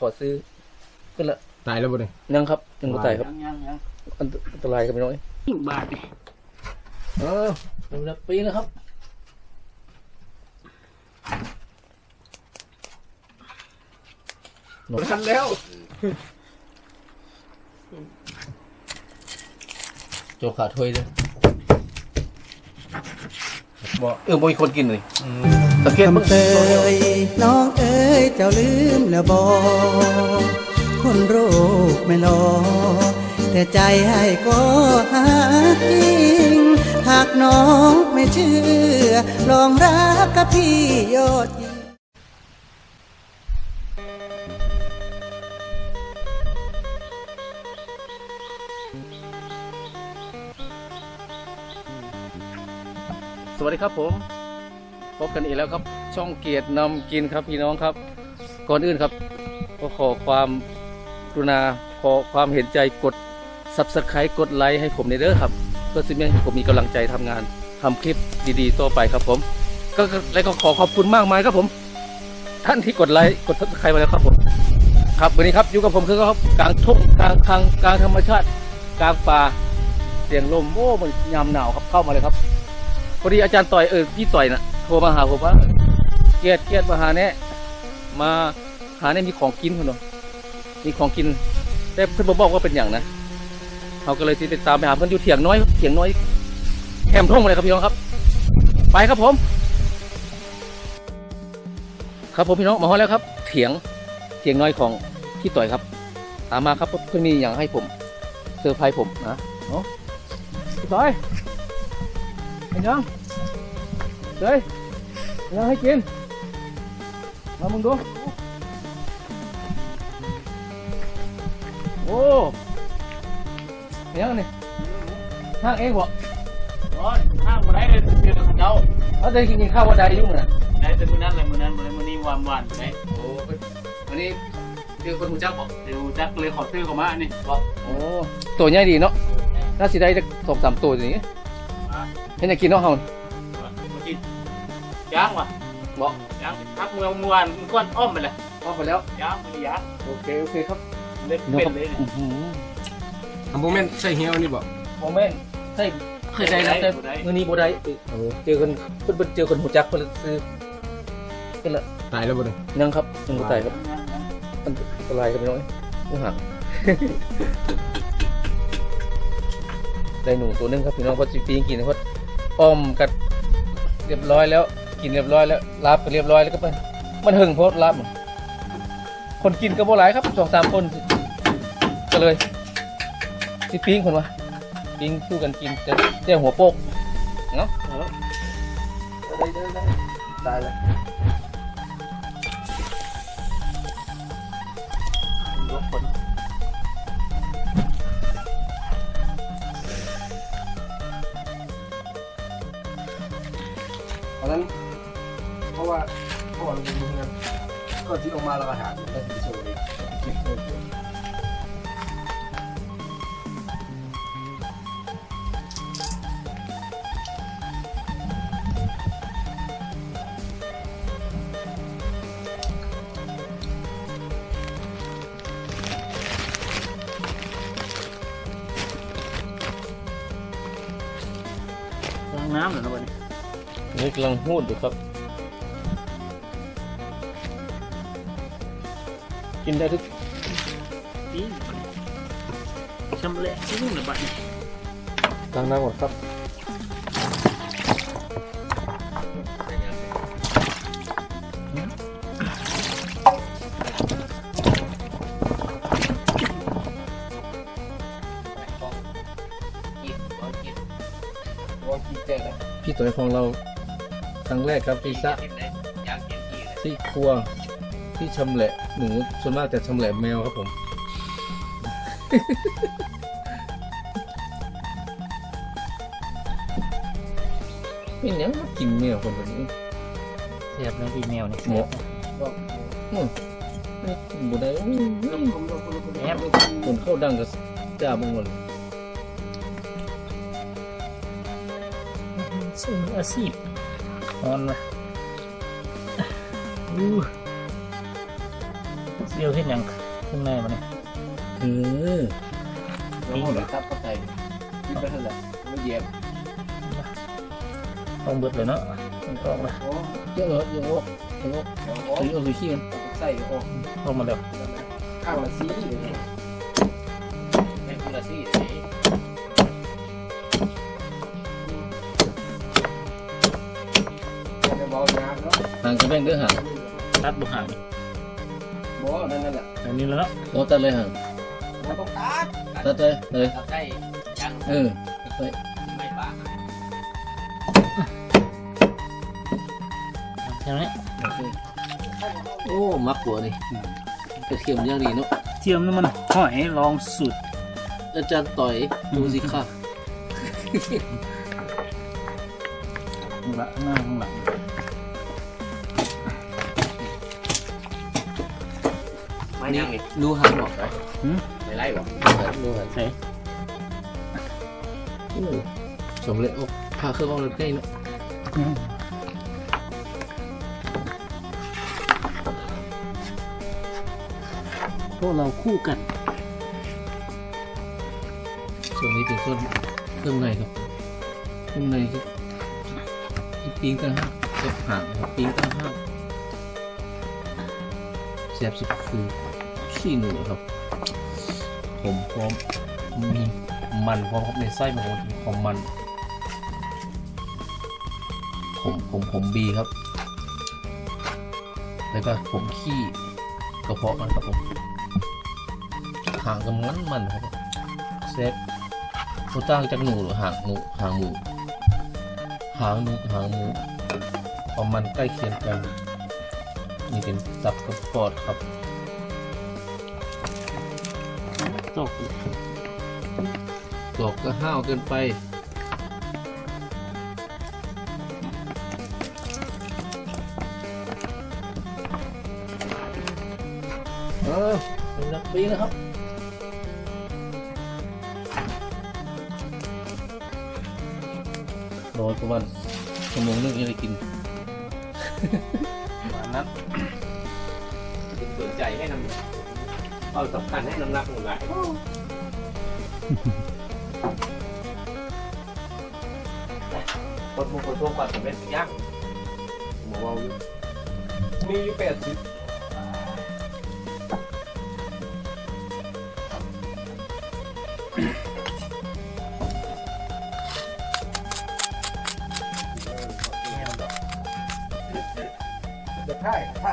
ขอซื้อขึ้นละตายแล้วบ่เนี่ยยังครับยังบ่ตายครับยังยังยังอันอันตรายครับพี่น้อยบาทนี่เออเดี๋ยวจะปีนะครับทันแล้วโจกขาถ้วยเลย บอกเออบ่มีคนกินเลยสังเกตมั้งคำเตยน้องเอ๋ยเจ้าลืมแล้วบอคนโรคไม่รอแต่ใจให้ก็หาจริง หากน้องไม่เชื่อ ลองรักกับพี่ยอด วัสดีครับผม พบกันอีกแล้วครับ ช่องเกียรตินำกินครับพี่น้องครับ ก่อนอื่นครับก็ขอความกรุณาขอความเห็นใจกด subscribe กดไลค์ให้ผมในเด้อครับเพื่อสิ่งให้ผมมีกำลังใจทำงานทำคลิปดีๆ ต่อไปครับผม ก็แล้วก็ขอขอบคุณมากมายครับผม ท่านที่กดไลค์กด subscribe มาแล้วครับผมครับวันนี้ครับอยู่กับผมคือครับกลางทุ่งกลางทางกลางธรรมชาติกลางป่าเสียงลมโอ้มันยามหนาวครับเข้ามาเลยครับ พอดีอาจารย์ต่อยเออพี่ต่อยนะโทรมาหาผมว่าเกียรติเกียรติมาหาแน่มาหาแน่มีของกินคุณเนาะมีของกิน แต่เพื่อนบ่บอกว่าเป็นอย่างนะเขาก็เลยติดตามไปหาเพื่อนอยู่เถียงน้อยเถียงน้อยแคมทุ่งเลยครับพี่น้องครับ ไปครับผม ครับผมพี่น้องมาฮอดแล้วครับ เถียงเถียงน้อยของพี่ต่อยครับ ตามมาครับเพื่อนมีอย่างให้ผมเซอร์ไพรส์ผมนะเนาะพี่ต่อย ไอ้ยังเฮ้ยไอ้ยังให้กินมามึงดู โอ้ไอ้ยังนี่ห้างเองบ่ร้อนห้างมาได้เลยเดือนกับเจ้าเอาได้กินข้าววันใดอยุ่งน่ะได้แต่มื้อนั้นเลยมื้อนั้นมื้อนั้นมื้อนี้วันวันได้โอ้วันนี้เจอคนหูจักบ่เดี๋ยวจักเลยขอซื้อเข้ามานี่บ่โอ้ตัวใหญ่ดีเนาะน่าสิได้จักสองสามตัวอย่างนี้ เห็นอยกินเนาะเฮามากินย่างวะบ่ย่างพักเมือเมื่อวานมันก้อนอ้อมไปเลยเอาไปแล้วย่างมันย่างโอเคโอเคครับเล็กเป็นเลยอือหือทำโมเมนต์ใส่เหี่ยวนี่บ่โมเมนต์ใช่เคยได้นะแต่มื้อนี้บ่ได้เจอคนเพิ่นเพิ่นเจอคนหูจักเพิ่นซื้อขึ้นละตายแล้วบ่เนี่ยยังครับยังบ่ตายครับอันตรายครับพี่น้อยไม่ห่างได้หนูตัวนึงครับพี่น้องเพราะจริงๆกินเพราะ อ้อมกัดเรียบร้อยแล้ว กินเรียบร้อยแล้วลาบก็เรียบร้อยแล้วก็ไปมันหึงโพดลาบมันคนกินก็บ่หลายครับสองสามคนก็เลยสิปิ้งคนวะปิ้งสู้กันกินแต่แต่หัวโปกเนาะเอาละได้ได้ได้ได้เลยยกคน ก็ที่ออกมาเราก็หาได้ที่สุดเลยล้างน้ำเหรอนะวันนี้นี่กำลังพูดอยู่ครับ กินได้ทุกปีนชำแหละที่นู่นนะบัดนี้ล้างน้ำหมดครับพี่ตัวของเราครั้งแรกครับที่ซะย่างเย็นกี่เลยที่ครัว ที่ชำแหละหนูส่วนมากจะชำแหละแมวครับผม นี่ยังมากินแมวคนแบบนี้เสียบเลยอีเมลนี่หมกอืมไม่กินบุได้อื้อแอบคนเข้าดังกับจ้าบงหมดเลยซึ่งอาชีพนอนมาอู้ เดี๋ยวเห็นยังข้างในมันเนี่ยเออแล้วก็เลยทับเข้าใจคิดไปเท่าไหร่ไม่เย็บต้องเบิดเลยเนาะมันก็ออกมาโอ้เยอะเออเยอะเยอะเดี๋ยวเยอะคือขี้มันใส่ออกออกมาแล้วข้างละสีเลยเป็นคนละซี่จะเบาน้ำเนาะห่างกันแบ่งเด้อห่างตัดบุห่าง บ่นั่นนั่นแหละอันนี้แล้วเนาะโอ้ตัดเลยห่างมันต้องตัดตัดเลยเลยใกล้ยังเออไปไม่ปะใช่ไหมโอ้มักหัวนี่กระเทียมย่างดีเนาะเทียมน้ำมันหอยลองสุดอาจารย์ต่อยดูสิค่ะข้างหลังหน้าข้างหลัง ไม่ยังนี่ดูหางหรอกไม่ไล่หรอดูหางใส่โอ้สำเร็จโอ้พาเครื่องเอาเลยใกล้เนาะพวกเราคู่กันส่วนนี้เป็นส่วนเครื่องในครับเครื่องในคือที่ปิ้งตั้งห้างกับหางนะครับปิ้งตั้งห้างแซ่บสุดคือ ขี้หนูครับ ผมพร้อมมีมันพร้อมครับในไส้มันมีความมัน ผมผมผมบีครับ แล้วก็ผมขี้กระเพาะมันครับผมหางกับมันมันครับเซฟตัวตั้งจากหนูหรือหางหนูหางหมูหางหนูหางหมูความมันใกล้เคียงกันนี่เป็นตับกับปอดครับ ตกดอกก็ห้าวเกินไปเออเป็นนักปีนะครับรอประมาณชั่วโมงนึงยังได้กินประมาณนั้นสนใจให้น้ำ เอาสำคัญให้น้ำหนักหมดเลยคนมุกคนทั่วก่อนผมเป็นย่างหมูเบาอยู่มีอยู่แปดสิบจะถ่ายถ่า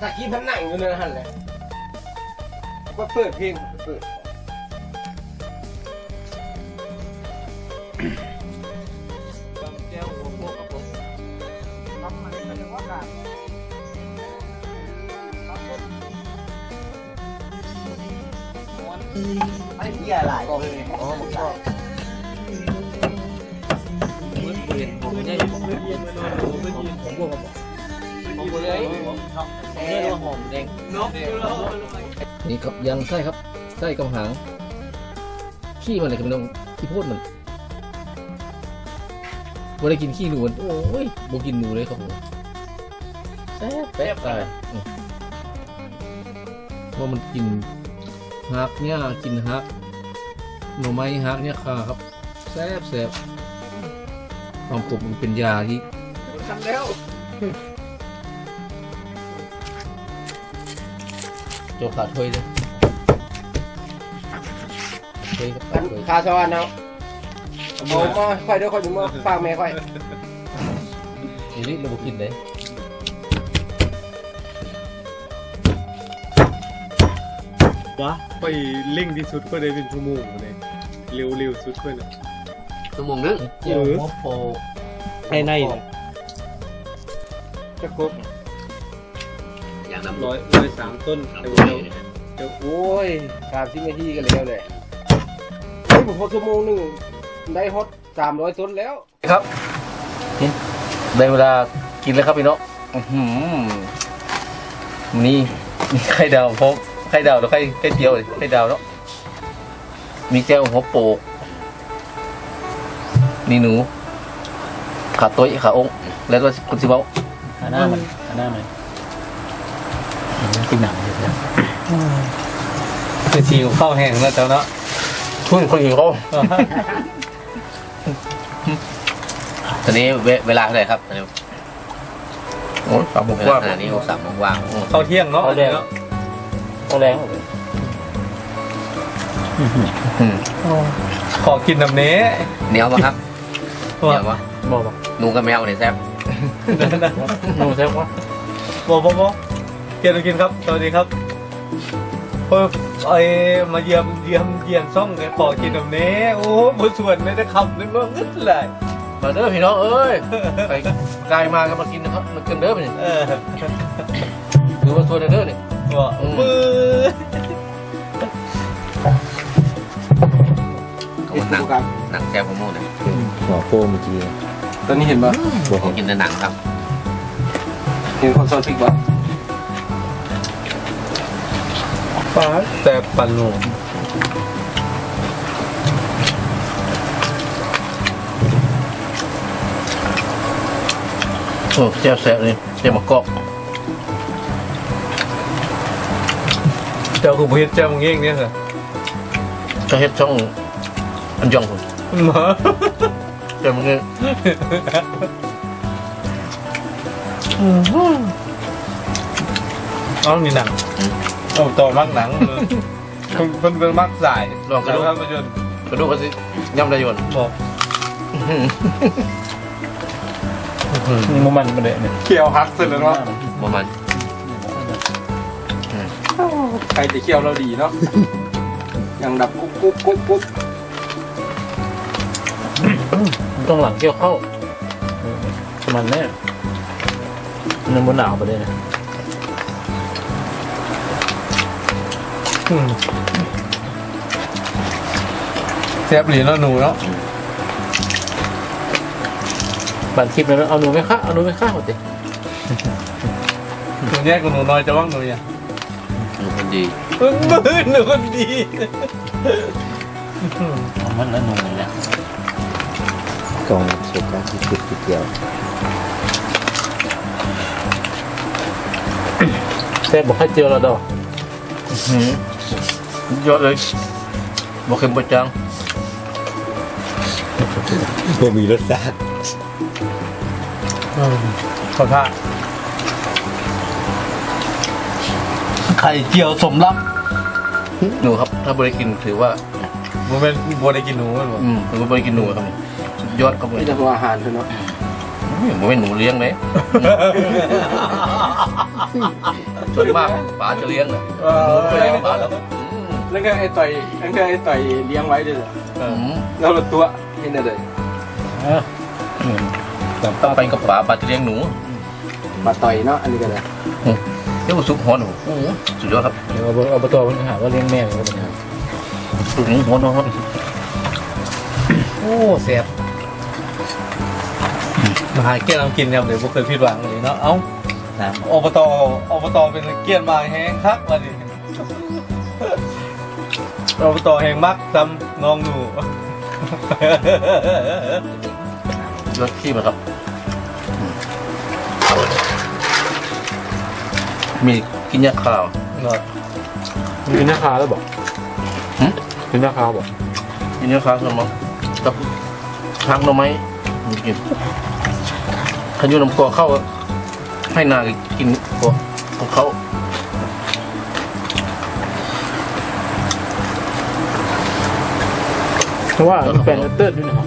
ตะกี้พันหนังอยู่นั่นหันเลย ก็เปิดเพลงเปิดแก้วหัวพวกกับผมทำมันเป็นว่าการไอ้เหี้ยหลายก็เลยอ๋อมันก็เรียนผมไม่ได้ผมไม่เรียนผมพวกผมผมเลยเรียว่าหอมแดงนก นี่ครับยังไส้ครับไส้กับหางขี้มันเลยครับน้องขี้โพดมันบ่ได้กินขี้หนูมันโอ้ยบ่กินหนูเลยครับผมแซ่บแป๊บตายเพราะมันกินฮักเนี่ยกินฮักหน่อไม้ฮักเนี่ยค่ะครับแซ่บแซ่บความขมมันเป็นยาที่ทำแล้ว โจขาดถ้วยเลยถ้วยกับกันถ้วยคาซอนเนาะเอามาค่อยเดี๋ยวค่อยดูมาฝากแม่ค่อยนี่นี่เราบ่กินเลยวะไปเร่งที่สุดก็ได้เป็นชั่วโมงเลยเร็วเร็วสุดก็นะชั่วโมงนึงเจียวหัวโปในในจะครบ อย่างน้ำร้อยร้อยสามต้นเร็วเร็วเดี๋ยวโอ้ยสามสิบนาทีกันแล้วเลยเฮ้ยผมพอชั่วโมงหนึงได้ฮอตสามร้อยต้นแล้วครับนี่ได้เวลากินแล้วครับพี่น้องอื้อหือนี่นี่ไข่ดาวพกไข่ดาวแล้วไข่ไข่เจียวเลยไข่ดาวเนาะมีแจ่วหัวโปกนี่หนู ขาตุ้ยขาองค์แล้วก็คุณสิเบ้าหาหน้ามันหาหน้ามันอื กินหนังเลยนะคือชีของข้าวแห้งแล้วเจ้าเนาะช่วยคนอื่นเขาตอนนี้เวเวลาเท่าไหร่ครับตอนนี้โอ้ยสามโมงเวกลาว่าขณะนี้สามโมงว่างข้าวเที่ยงเนาะเอาแรงเนาะเอาแรงอืมขอกินน้ำเนี้เหนียวปะครับเหนียวปะบอกบอกหนูกับแมวเนี่ยแซ่บ หนูแซ่บวะบอกบอกบอก เกียรติกินครับ สวัสดีครับเออไอมาเยี่ยมเยี่ยมเยี่ยมซ่องเลยขอกินน้ำเนี้โอ้บนส่วนไม่ได้คำนึงว่านึกเลยมาเด้อพี่น้องเอ้ยไปไกลมาก็มากินนะครับมากินเด้อไปนี่เออดูมาชวนเด้อนี่บอกมือโอ้หนังหนังแซ่บของมูเนี่ยหัวโคเมื่อกี้ตอนนี้เห็นปะผมกินแต่หนังครับเห็นคนซอสพริกปะ ป้าแต่ปันหนูโอ้แซ่บแซ่บนี่เจ้ามากอกเจ้าคือบุเฮ็ดเจ้ามึงเองเนี่ยเหรอจะเฮ็ดช่องอันยองผมมาเจ้ามึงเนี่ยเอามีหนัง เอาต่อมักหนังเออเพิ่นเพิ่นมักสายลองกระดูกครับประยุนกระดูกก็สิย่ำได้อยนบอกนี่มันมันเลยเนี่ยเคี่ยวฮักเสร็จแล้วเนาะประมาณใครจะเคี่ยวเราดีเนาะยังดับกุ๊บกุ๊บกุ๊บกุ๊บมันต้องหลังเกี่ยวเข้า มันแน่มันบนหนาวไปเลยนะ แซ่บหลีเนาะหนูเนาะบันคลิปเลยเอาหนูไม่ฆ่าเอาหนูไม่ฆ่าหมดสิหนูแยกกับหนูน้อยจะว่างหนูยังหนูคนดีมือหนูคนดีเอามันแล้วหนูเนี่ยกล่องสุกแล้วที่ติดเกี่ยวแซ่บบอกให้เจียวเราดอก หืมยอดเลยบอกเค็มประจังบ่มีรสชาติขอท่าไข่เจียวสมรับหนูครับ ถ้าบริกินถือว่าผมเป็นบัวได้กินหนูมันบอกอืมถือว่าบริกินหนูครับสุดยอดครับผมไม่จะพออาหารเนาะผมเป็นหนูเลี้ยงไหมส่วนมากป๋าจะเลี้ยงนะเอหนูไม่อเลี้ยงป๋าหรอกอืมแล้ว ก็ไอ้ต่อยแล้วก็ไอ้ต่อยเลี้ยงไว้ด้วยเหรออืมแล้วเราตัวเห็นอะไรต้องไปกับป๋าป๋าจะเลี้ยงหนูมาต่อยเนาะอันนี้ก็เลยเดี๋ยวซุปหัวหนูโอ้โหสุดยอดครับเดี๋ยวเอาเอาตัวมันหาว่าเลี้ยงแม่เลยเป็นยังไงซุปหัวหนูครับโอ้แซ่บมาหาเกี้ยนเอากินยำเลยพวกเคยผิดหวังเลยเนาะเอ้าอบตอบตเป็นเกี้ยนมาแห้งคักมา ดิอบตแห้งมักจำน้องหนูยอดขี้มันครับอืมมีกินยาข้าวเนาะกินราคาแล้วบอกหึกินราคาบอกกินยาข้าวสมองกับพักหน่อไม้มันกินขยุนำกอเข้าให้นากินกอของเขา เพราะว่าแฟนเติร์ดด้วยนะครับ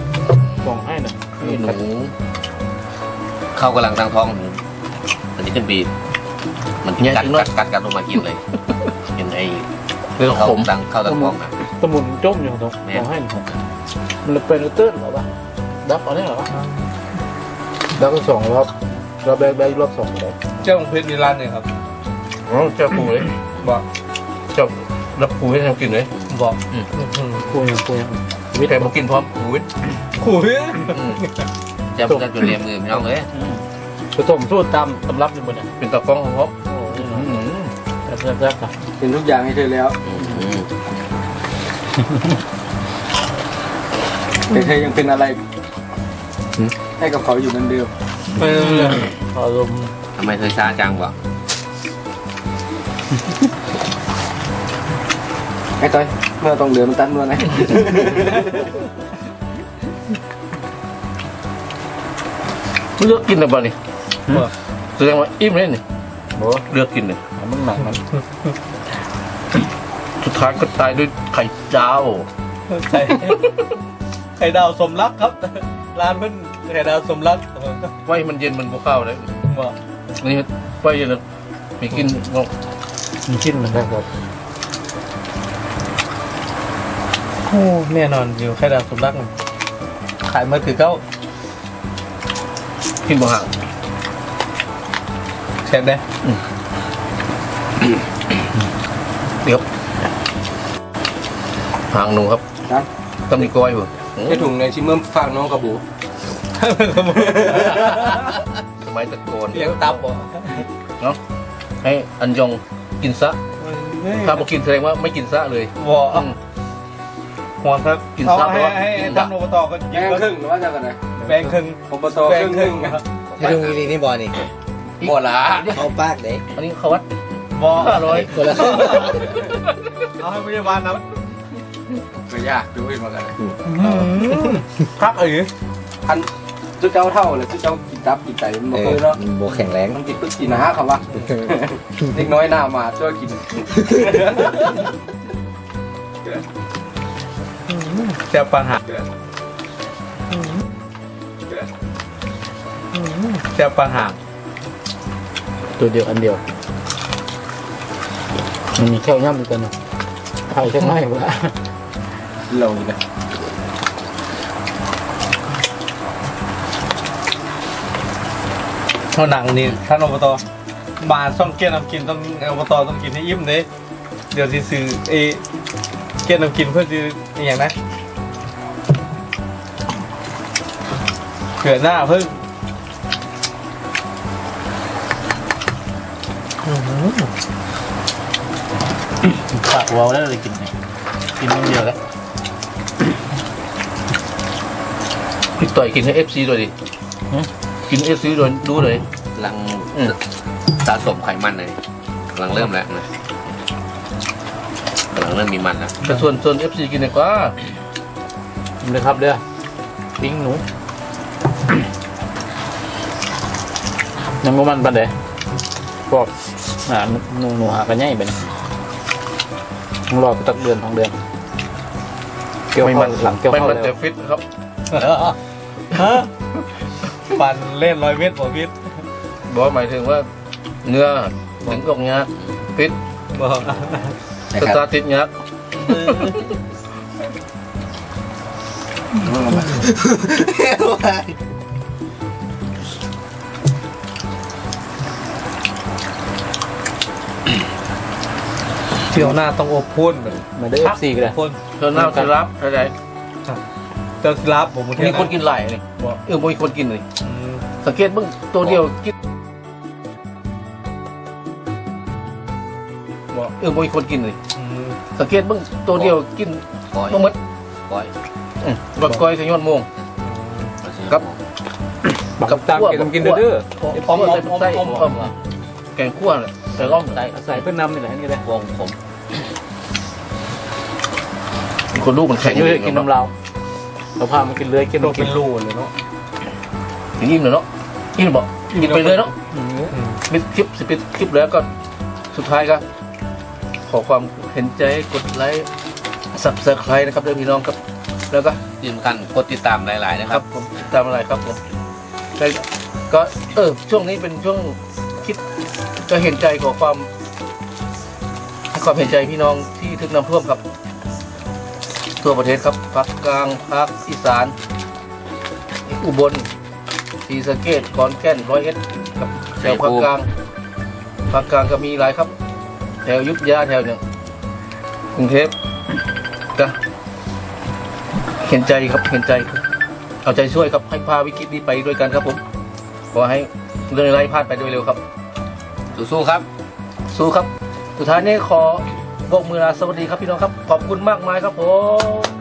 กล่องให้นะนี่หนูเข้ากำลังตั้งท้องหนูอันนี้ขึ้นปีมันกัดกัดกัดกัดลงมากินเลยกินไอ้เรื่องเข้าขมตั้งเข้าตั้งท้องนะสมุนจมอยู่ตรงกล่องให้นะครับมันเป็นเติร์ดเหรอวะดับเอาได้เหรอวะดับก็สองรอบรอบแรกได้รอบสองเลยเจ้าของเพชรนิรันดร์เนี่ยครับ อ๋อเจ้าปูเลยบอก เจ้ารับปูให้ทำกินเลยบอกอืมคุยคุย วิทย์ใครมากินพร้อมปูวิทย์ขู่เฮ้ยอืมจะจะจุดเรียมมือพี่น้องเลยผสมสูตรตามตำรับอยู่บนเนี่ยเป็นตากล้องของเขาโอ้ยอืมแซ่บแซ่บแซ่บครับเห็นทุกอย่างให้เธอแล้วอืมแต่เธอยังเป็นอะไรให้กับเขาอยู่เหมือนเดิมไม่รู้เลยอารมณ์ทำไมเธอช้าจังวะ ไอ้ต้อยเมื่อต้องเดือมันตันด้วยนะเลือกกินอะไรบ้างนี่บ่แสดงว่าอิ่มเลยนี่โอ้เลือกกินเลยมึงหนักมันสุดท้ายก็ตายด้วยไข่เจ้าไข่ไข่ดาวสมรักครับ ร้านเพิ่นไข่ดาวสมรักไว้มันเย็นมันก็เข้าวเลยบอกนี่ไว้เย็นเลยมีกินงอกมันกินมันได้ครับ โอ้ แน่นอนอยู่ไข่ดาวสมรักนี่ขายมาถือเก้ากินบ่ห่างแช่ได้เดี๋ยวห่างหนูครับครับต้องมีกล้อยบ่ไอ้ถุงในชิมเมื่อฝากน้องกระบูสมัยตะโกนเลี้ยงตับบ่เนาะให้อันยองกินซะถ้าบ่กินแสดงว่าไม่กินซะเลยบ่อืม ห่วงครับกินเอาซับให้แล้วให้กิให้นท่านดักอบตก็แบยิงงก็ครึ่งหรือว่าจะกันไหนแบงครึ่งอบตแบคงรึ่งคครึ่รึ่งงครับให้ดูนี่นี่บอลนี่บ่ละเอาปากเด้อันนี้เขาวัดบ่ห้าร้อยคนละเอาให้พยาบาลนะก็ยากดูอีกเหมือนกันพักเอ๋ยพันจุดเจ้าเท่าเลยจุดเจ้ากินตับกินไตมันเอบ่อเคยเนาะโบแข็งแรงมันกินปึ๊กกินนะฮะเขาว่าเด็กน้อยหน้ามาช่วยกิน แซ่บปัญหาแซ่บปัญหาตัวเดียวอันเดียวมันมีแค่ย่ำอีกตัวหนึงไข่แค่ไหม้วะเราเนี่ยเท่าหนังนี่ท่านอบตมาซ่อมเกี้ยนน้ำกินต้องอบตต้องกินให้อิ่มเลยเดี๋ยวสิซื้อเอเกี้ยนน้ำกินเพื่อจะอหย่างนะ เผื่อหน้าเพิ่งปากเวาวแล้วเลยกินไงกินนิดเดียวแล้วพี่ต่อยกินให้เอฟซีด้วยดิกินเอฟซีด้วยดูเลย กำลังอืม สะสมไขมันเลยกำลังเริ่มแล้วนะกำลังเริ่มมีมันแล้วแต่ส่วนส่วนเอฟซีกินดีกว่ากินเลยครับเด้อปิ้งหนู ยังบ่มันปันเด้พวกอ่าหนูหนูหากันง่ายไปนะต้องรอไปตักเดือนสองเดือน เกี่ยวไม่ข้ามันหลังเกี่ยวไม่ข้าวมันแล้แต่วฟิตครับฮะปั่นเล่นร้อยเมตรบ่พิษบอกหมายถึงว่า เนื้อถึงกอกเนี้ยฟิตบ่สตาร์ทติดเนี้ย เที่ยวหน้าต้องอบพุ่นแบบมาได้เอฟซีกันเลยพุ่นเท่าน้ำจะรับเท่าไหร่เจ้าสิรับผมมีคนกินหลายนี่บอกเออมีคนกินเลยอืมสังเกตเบ้างตัวเดียวกินบอกเออมีคนกินเลยอืมสังเกตเบ้างตัวเดียวกินก้อยบ่หมดก้อยอืมบักก้อยขย้อนโมงครับกับตามกินกินเด้ออ้อมใส่ใส่อ้อมอ้อมแกงคั่วเลย แต่อ้อมใส่ใส่เพื่อนนำนี่แหละนี่แหละวงผมคนลูกมันแข็งเยอะกินน้ำเราเราพามากินเลยกินตัวกิเป็นนรูเลยเนาะถึงอิ่มเลยเนาะอิ่มบอกกินไปเลยเนาะอืมมิดคลิปสิปิดคลิปแล้วก็สุดท้ายก็ขอความเห็นใจกดไลค์สับสไครนะครับเพื่อนพี่น้องครับ แล้วก็ที่สำคัญกดติดตามหลาย ๆ นะคครัรับบผมติดตามอะไรครับผมแต่ก็เออช่วงนี้เป็นช่วงคิด ก็เห็นใจขอความความเห็นใจพี่น้องที่ถึกน้ำท่วมครับ ทั่วประเทศครับภาคกลางภาคอีสาน อุบลศรีสะเกษขอนแก่นร้อยเอ็ดครับแถวภาคกลางภาคกลางก็มีหลายครับ แถวยุทธยาแถวเนี่ยกรุงเทพก็เห็นใจครับเห็นใจครับเอาใจช่วยครับให้พาวิกฤตนี้ไปด้วยกันครับผมขอให้เรื่องไร้ายๆผ่านไปโดยเร็วครับ สู้ๆครับ สู้ครับ สุดท้ายนี้ขอบอกมือลาสวัสดีครับพี่น้องครับ ขอบคุณมากมายครับผม